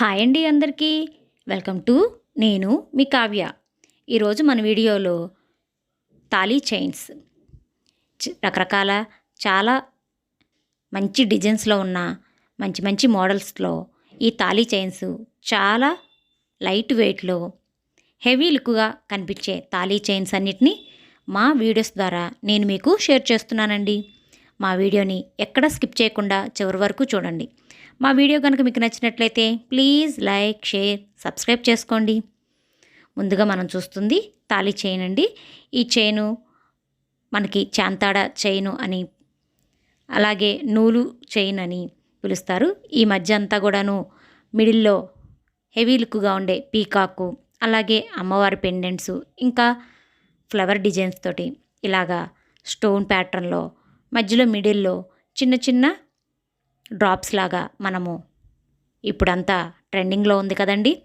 Hi అండి అందరికీ. Welcome to నేను మీ కావ్య. ఈరోజు మన వీడియోలో తాళీ చైన్స్. రకరకాల చాలా మంచి డిజైన్స్లో ఉన్న మంచి మంచి మోడల్స్లో ఈ తాళీ చైన్స్ చాలా లైట్ వెయిట్లో హెవీ లుక్గా కనిపించే తాళీ చైన్స్ అన్నిటినీ మా వీడియోస్ ద్వారా నేను మీకు షేర్ చేస్తున్నానండి. మా వీడియోని ఎక్కడ స్కిప్ చేయకుండా చివరి వరకు చూడండి. మా వీడియో కనుక మీకు నచ్చినట్లయితే ప్లీజ్ లైక్ షేర్ సబ్స్క్రైబ్ చేసుకోండి. ముందుగా మనం చూస్తుంది తాళి చైన్ అండి. ఈ చైను మనకి చాంతాడ చైను అని అలాగే నూలు చైన్ అని పిలుస్తారు. ఈ మధ్య అంతా కూడాను మిడిల్లో హెవీ లుక్గా ఉండే పీకాకు అలాగే అమ్మవారి పెండెంట్స్ ఇంకా ఫ్లవర్ డిజైన్స్ తోటి ఇలాగా స్టోన్ ప్యాటర్న్లో మధ్యలో మిడిల్లో చిన్న చిన్న డ్రాప్స్ లాగా మనము ఇప్పుడంతా ట్రెండింగ్లో ఉంది కదండి.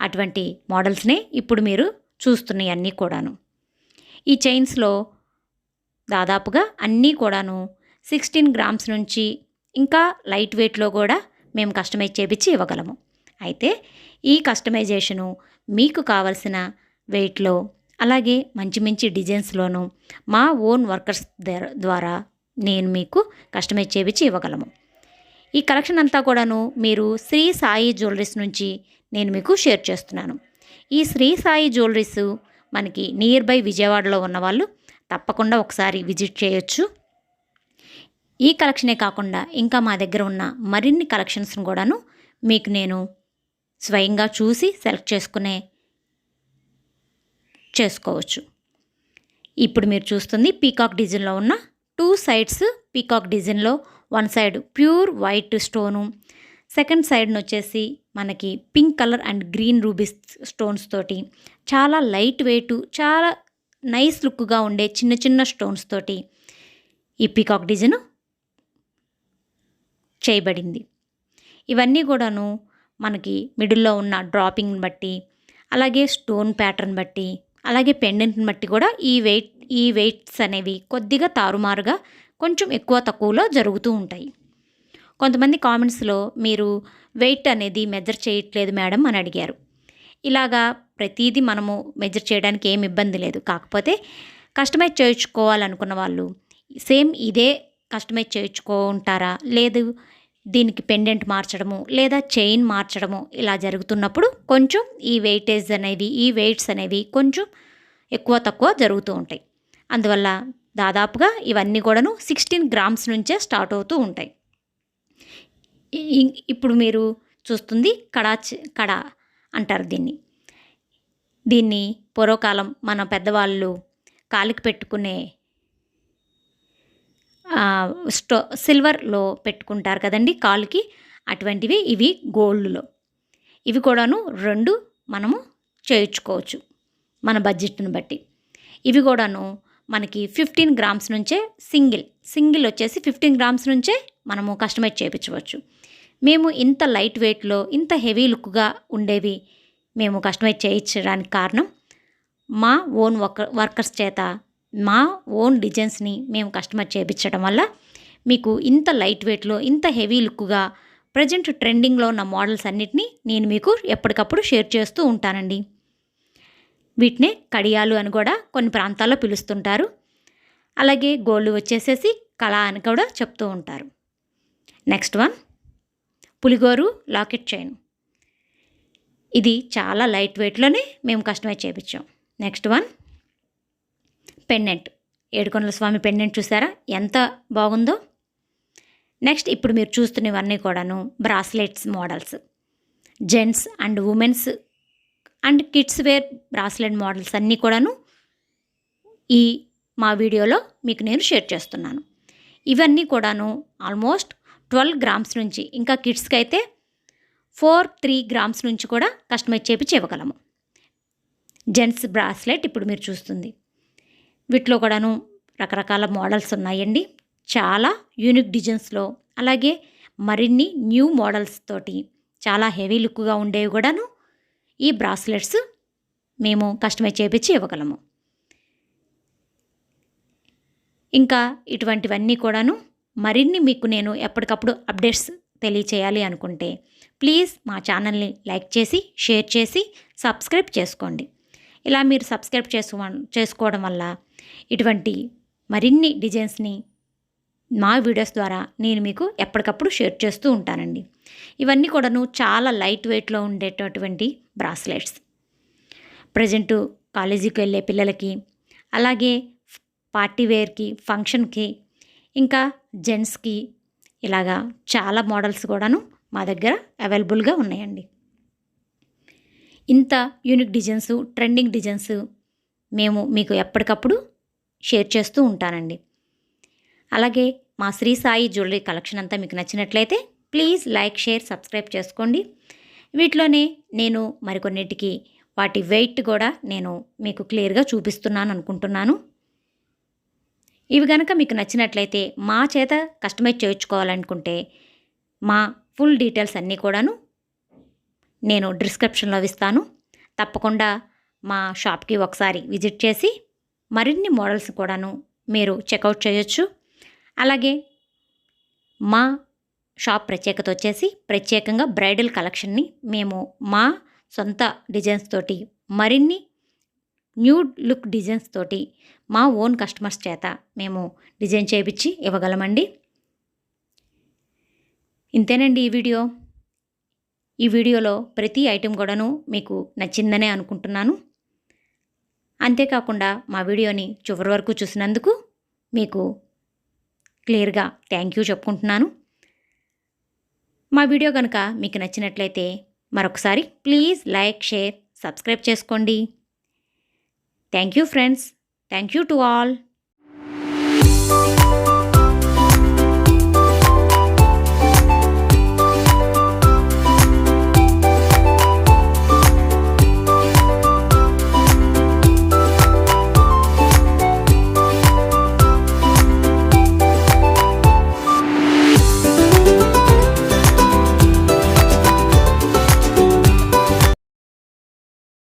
అటువంటి మోడల్స్నే ఇప్పుడు మీరు చూస్తున్నాయి అన్నీ కూడాను. ఈ చైన్స్లో దాదాపుగా అన్నీ కూడాను సిక్స్టీన్ గ్రామ్స్ నుంచి ఇంకా లైట్ వెయిట్లో కూడా మేము కస్టమైజ్ చేపించి ఇవ్వగలము. అయితే ఈ కస్టమైజేషను మీకు కావలసిన వెయిట్లో అలాగే మంచి మంచి డిజైన్స్లోనూ మా ఓన్ వర్కర్స్ ద్వారా నేను మీకు కస్టమైజ్ చేపించి ఇవ్వగలము. ఈ కలెక్షన్ అంతా కూడాను మీరు శ్రీ సాయి జ్యువెలరీస్ నుంచి నేను మీకు షేర్ చేస్తున్నాను. ఈ శ్రీ సాయి జ్యువెలరీస్ మనకి నియర్ బై విజయవాడలో ఉన్న వాళ్ళు తప్పకుండా ఒకసారి విజిట్ చేయొచ్చు. ఈ కలెక్షనే కాకుండా ఇంకా మా దగ్గర ఉన్న మరిన్ని కలెక్షన్స్ను కూడాను మీకు నేను స్వయంగా చూసి సెలెక్ట్ చేసుకునే చేసుకోవచ్చు. ఇప్పుడు మీరు చూస్తుంది పీకాక్ డిజైన్లో ఉన్న టూ సైడ్స్ పీకాక్ డిజైన్లో one side pure white stone. Second సైడ్ని వచ్చేసి మనకి pink colour and green rubies stones తోటి. చాలా లైట్ వెయిట్ చాలా నైస్ లుక్గా ఉండే చిన్న చిన్న స్టోన్స్ తోటి ఈ పీకాక్ డిజైన్ చేయబడింది. ఇవన్నీ కూడాను మనకి మిడిల్లో ఉన్న డ్రాపింగ్ని బట్టి అలాగే స్టోన్ ప్యాటర్న్ బట్టి అలాగే పెండెంట్ని బట్టి కూడా ఈ వెయిట్ ఈ వెయిట్స్ అనేవి కొద్దిగా తారుమారుగా కొంచెం ఎక్కువ తక్కువలో జరుగుతూ ఉంటాయి. కొంతమంది కామెంట్స్లో మీరు వెయిట్ అనేది మెజర్ చేయట్లేదు మేడం అని అడిగారు. ఇలాగా ప్రతిదీ మనము మెజర్ చేయడానికి ఏమి ఇబ్బంది లేదు. కాకపోతే కస్టమైజ్ చేయించుకోవాలనుకున్న వాళ్ళు సేమ్ ఇదే కస్టమైజ్ చేయించుకుంటారా లేదు దీనికి పెండెంట్ మార్చడము లేదా చైన్ మార్చడము ఇలా జరుగుతున్నప్పుడు కొంచెం ఈ వెయిటేజ్ అనేవి ఈ వెయిట్స్ అనేవి కొంచెం ఎక్కువ తక్కువ జరుగుతూ ఉంటాయి. అందువల్ల దాదాపుగా ఇవన్నీ కూడాను సిక్స్టీన్ గ్రామ్స్ నుంచే స్టార్ట్ అవుతూ ఉంటాయి. ఇప్పుడు మీరు చూస్తుంది కడా చ- కడా అంటారు దీన్ని. దీన్ని పూర్వకాలం మన పెద్దవాళ్ళు కాలికి పెట్టుకునే స్టో సిల్వర్లో పెట్టుకుంటారు కదండి కాలుకి. అటువంటివి ఇవి గోల్డ్లో. ఇవి కూడాను రెండు మనము చేయించుకోవచ్చు మన బడ్జెట్ని బట్టి. ఇవి కూడాను మనకి ఫిఫ్టీన్ గ్రామ్స్ నుంచే సింగిల్. సింగిల్ వచ్చేసి ఫిఫ్టీన్ గ్రామ్స్ నుంచే మనము కస్టమైజ్ చేయించవచ్చు. మేము ఇంత లైట్ వెయిట్లో ఇంత హెవీ లుక్గా ఉండేవి మేము కస్టమైజ్ చేయించడానికి కారణం మా ఓన్ వర్క వర్కర్స్ చేత మా ఓన్ డిజైన్స్ని మేము కస్టమైజ్ చేయించడం వల్ల మీకు ఇంత లైట్ వెయిట్లో ఇంత హెవీ లుక్గా ప్రజెంట్ ట్రెండింగ్లో ఉన్న మోడల్స్ అన్నిటినీ నేను మీకు ఎప్పటికప్పుడు షేర్ చేస్తూ ఉంటానండి. వీటినే కడియాలు అని కూడా కొన్ని ప్రాంతాల్లో పిలుస్తుంటారు. అలాగే గోల్డ్ వచ్చేసేసి కళ అని కూడా చెప్తూ ఉంటారు. నెక్స్ట్ వన్ పులిగోరు లాకెట్ చైన్. ఇది చాలా లైట్ వెయిట్లోనే మేము కస్టమైజ్ చేయించాం నెక్స్ట్ వన్ పెండెంట్ ఏడుకొండల స్వామి పెండెంట్ చూసారా? ఎంత బాగుందో. నెక్స్ట్ ఇప్పుడు మీరు చూస్తున్నవన్నీ కూడాను bracelets models. Gents and womens and kids wear bracelet models అన్నీ కూడాను ఈ మా వీడియోలో మీకు నేను షేర్ చేస్తున్నాను. ఇవన్నీ కూడాను ఆల్మోస్ట్ ట్వెల్వ్ గ్రామ్స్ నుంచి ఇంకా కిడ్స్కి అయితే ఫోర్ త్రీ గ్రామ్స్ నుంచి కూడా కస్టమైజ్ చేపించి ఇవ్వగలము జెంట్స్ బ్రాస్లెట్ ఇప్పుడు మీరు చూస్తుంది. వీటిలో కూడాను రకరకాల మోడల్స్ ఉన్నాయండి. చాలా యూనిక్ డిజైన్స్లో అలాగే మరిన్ని న్యూ మోడల్స్ తోటి చాలా హెవీ లుక్గా ఉండేవి కూడాను ఈ బ్రాస్లెట్స్ మేము కస్టమైజ్ చేపించి ఇవ్వగలము. ఇంకా ఇటువంటివన్నీ కూడాను మరిన్ని మీకు నేను ఎప్పటికప్పుడు అప్డేట్స్ తెలియచేయాలి అనుకుంటే ప్లీజ్ మా ఛానల్ని లైక్ చేసి షేర్ చేసి సబ్స్క్రైబ్ చేసుకోండి. ఇలా మీరు సబ్స్క్రైబ్ చేసుకో చేసుకోవడం వల్ల ఇటువంటి మరిన్ని డిజైన్స్ని మా వీడియోస్ ద్వారా నేను మీకు ఎప్పటికప్పుడు షేర్ చేస్తూ ఉంటానండి. ఇవన్నీ కూడాను చాలా లైట్ వెయిట్లో ఉండేటటువంటి బ్రాస్లెట్స్. ప్రజెంటు కాలేజీకి వెళ్ళే పిల్లలకి అలాగే పార్టీ వేర్కి ఫంక్షన్కి ఇంకా జెంట్స్కి ఇలాగా చాలా మోడల్స్ కూడాను మా దగ్గర అవైలబుల్గా ఉన్నాయండి. ఇంత యూనిక్ డిజైన్స్ ట్రెండింగ్ డిజైన్స్ మేము మీకు ఎప్పటికప్పుడు షేర్ చేస్తూ ఉంటానండి. అలాగే మా శ్రీ సాయి జ్యువెలరీ కలెక్షన్ అంతా మీకు నచ్చినట్లయితే ప్లీజ్ లైక్ షేర్ సబ్స్క్రైబ్ చేసుకోండి. వీటిలోనే నేను మరికొన్నిటికి వాటి వెయిట్ కూడా నేను మీకు క్లియర్గా చూపిస్తున్నాను అనుకుంటున్నాను. ఇవి కనుక మీకు నచ్చినట్లయితే మా చేత కస్టమైజ్ చేయించుకోవాలనుకుంటే మా ఫుల్ డీటెయిల్స్ అన్నీ కూడాను నేను డిస్క్రిప్షన్లో ఇస్తాను. తప్పకుండా మా షాప్కి ఒకసారి విజిట్ చేసి మరిన్ని మోడల్స్ కూడాను మీరు చెక్అవుట్ చేయొచ్చు. అలాగే మా షాప్ ప్రత్యేకత వచ్చేసి ప్రత్యేకంగా బ్రైడల్ కలెక్షన్ని మేము మా సొంత డిజైన్స్ తోటి మరిన్ని న్యూ లుక్ డిజైన్స్ తోటి మా ఓన్ కస్టమర్స్ చేత మేము డిజైన్ చేయించి ఇవ్వగలమండి. ఇంతేనండి ఈ వీడియో. ఈ వీడియోలో ప్రతి ఐటెం కూడాను మీకు నచ్చిందనే అనుకుంటున్నాను. అంతేకాకుండా మా వీడియోని చివరి వరకు చూసినందుకు మీకు క్లియర్గా థ్యాంక్ యూ చెప్పుకుంటున్నాను. మా వీడియో కనుక మీకు నచ్చినట్లయితే మరొకసారి ప్లీజ్ లైక్ షేర్ సబ్స్క్రైబ్ చేసుకోండి. Thank you friends. Thank you to all.